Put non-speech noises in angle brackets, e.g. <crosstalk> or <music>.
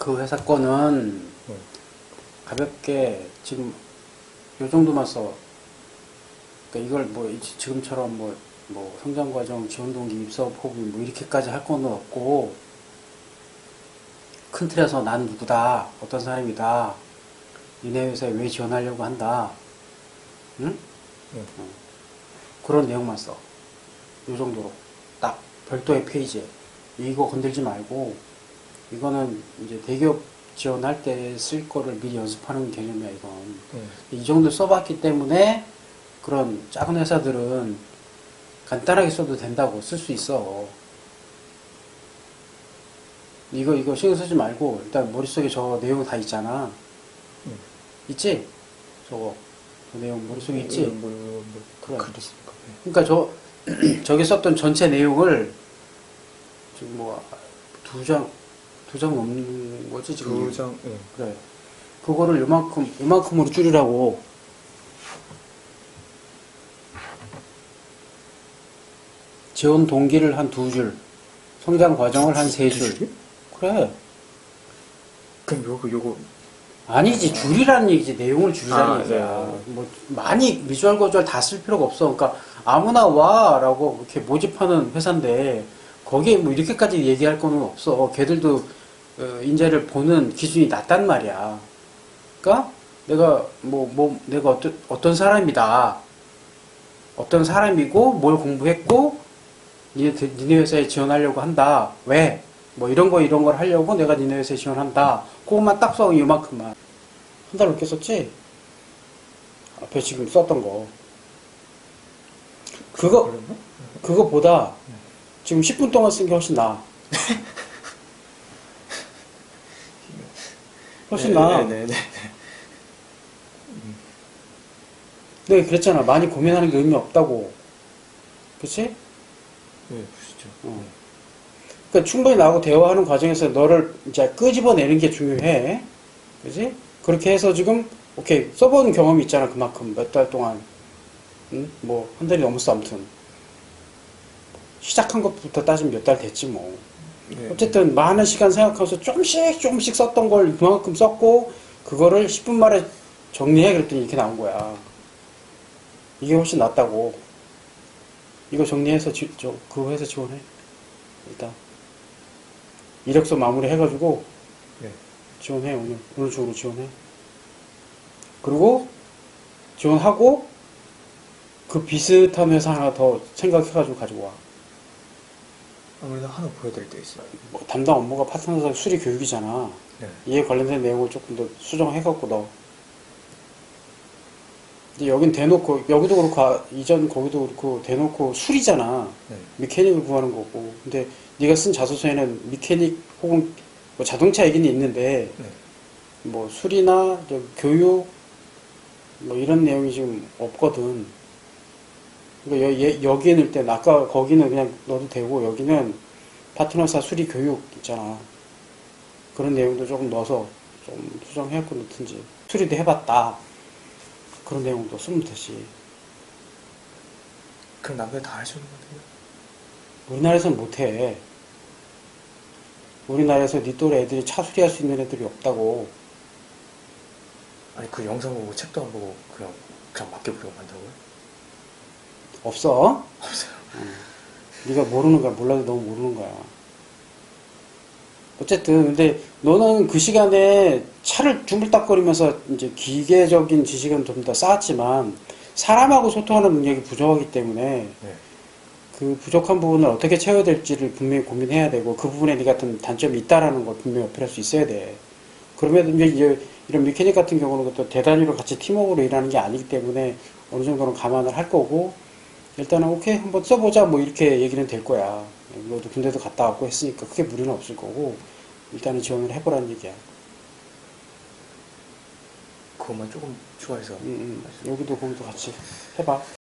그 회사 거는 네. 가볍게 지금 요 정도만 써. 그러니까 이걸 뭐 이- 지금처럼 뭐, 뭐 성장 과정, 지원 동기, 입사 포기 뭐 이렇게까지 할 거는 없고 큰 틀에서 난 누구다, 어떤 사람이다, 니네 회사에 왜 지원하려고 한다, 응? 네. 어. 그런 내용만 써. 요 정도로 딱 별도의 페이지에 이거 건들지 말고 이거는 이제 대기업 지원할 때 쓸 거를 미리 연습하는 개념이야 이건. 네. 이 정도 써봤기 때문에 그런 작은 회사들은 간단하게 써도 된다고 쓸 수 있어. 이거 이거 신경 쓰지 말고 일단 머릿속에 저 내용 다 있잖아. 음. 있지? 저거 저 내용 머릿속에 있지? 뭐, 뭐, 뭐, 그래. 그랬으니까. 네. 그러니까 저 <clears throat> 저기 썼던 전체 내용을 지금 뭐 두 장 두장 넘는 거지 지금? 두 장, 예. 그래. 그거를 요만큼 요만큼으로 줄이라고. 지원 동기를 한 두 줄 성장 과정을 한 세 줄. 줄이? 그래. 그럼 요거, 요거, 아니지 줄이라는 얘기지. 내용을 줄이라는 아, 얘기야. 네. 뭐 많이 비주얼 거주얼 다 쓸 필요가 없어. 그러니까 아무나 와라고 이렇게 모집하는 회사인데 거기에 뭐 이렇게까지 얘기할 거는 없어. 걔들도 어, 인재를 보는 기준이 낮단 말이야. 그러니까 내가 뭐, 뭐 내가 어떤, 어떤 사람이다. 어떤 사람이고 뭘 공부했고 니네, 니네 회사에 지원하려고 한다. 왜? 뭐 이런 거 이런 걸 하려고 내가 니네 회사에 지원한다. 그것만 딱 써 이만큼만. 한 달 넘게 썼지? 앞에 지금 썼던 거. 그거? 그거보다 지금 10분 동안 쓴 게 훨씬 나아 <laughs> 훨씬 나아 네, 네, 네. 네, 그랬잖아. 많이 고민하는 게 의미 없다고. 그치? 네, 보시죠. 어. 그러니까 충분히 나하고 대화하는 과정에서 너를 이제 끄집어내는 게 중요해. 그지? 그렇게 해서 지금, 오케이, 써본 경험이 있잖아. 그만큼. 몇 달 동안. 응? 뭐, 한 달이 넘었어. 아무튼. 시작한 것부터 따지면 몇 달 됐지 뭐. 네. 어쨌든 많은 시간 생각하면서 조금씩 조금씩 썼던 걸 그만큼 썼고 그거를 10분 만에 정리해 그랬더니 이렇게 나온 거야. 이게 훨씬 낫다고. 이거 정리해서 지, 저, 그거 해서 지원해. 일단 이력서 마무리 해가지고 네. 지원해 오늘 오늘 중으로 지원해. 그리고 지원하고 그 비슷한 회사 하나 더 생각해가지고 가지고 와. 아무래도 하나 보여드릴 때 있어요. 뭐 담당 업무가 파트너사 수리 교육이잖아. 네. 이에 관련된 내용을 조금 더 수정해갖고 넣어. 근데 여긴 대놓고, 여기도 그렇고, 아, 이전 거기도 그렇고, 대놓고 술이잖아. 네. 미케닉을 구하는 거고. 근데 네가 쓴 자소서에는 미케닉 혹은 뭐 자동차 얘기는 있는데, 네. 뭐 술이나 저 교육, 뭐 이런 내용이 지금 없거든. 그러니까 여, 얘- 여기에 넣을 땐 아까 거기는 그냥 넣어도 되고, 여기는 파트너사 수리 교육 있잖아. 그런 내용도 조금 넣어서 좀 수정해갖고 넣든지. 수리도 해봤다. 그런 내용도 쓰면 되지. 그럼 남들 다 할 수 있는 것 같아요. 우리나라에서는 못해. 우리나라에서 니 또래 애들이 차 수리할 수 있는 애들이 없다고. 아니, 그 영상 보고 책도 안 보고 그냥, 그냥 맡겨보려고 만들어요? 없어? 없어요. 네가 모르는 거야. 몰라도 너무 모르는 거야. 어쨌든 근데 너는 그 시간에 차를 둥글딱거리면서 이제 기계적인 지식은 좀 더 쌓았지만 사람하고 소통하는 능력이 부족하기 때문에 네. 그 부족한 부분을 어떻게 채워야 될지를 분명히 고민해야 되고 그 부분에 네 같은 단점이 있다라는 걸 분명히 어필할 수 있어야 돼. 그러면 이제 이제 이런 미케닉 같은 경우는 또 대단위로 같이 팀워크로 일하는 게 아니기 때문에 어느 정도는 감안을 할 거고 일단은 오케이 한번 써보자 뭐 이렇게 얘기는 될 거야. 너도 군대도 갔다 왔고 했으니까 크게 무리는 없을 거고 일단은 지원을 해보라는 얘기야. 그것만 조금 추가해서. 음, 음. 여기도 거기도 같이 해봐.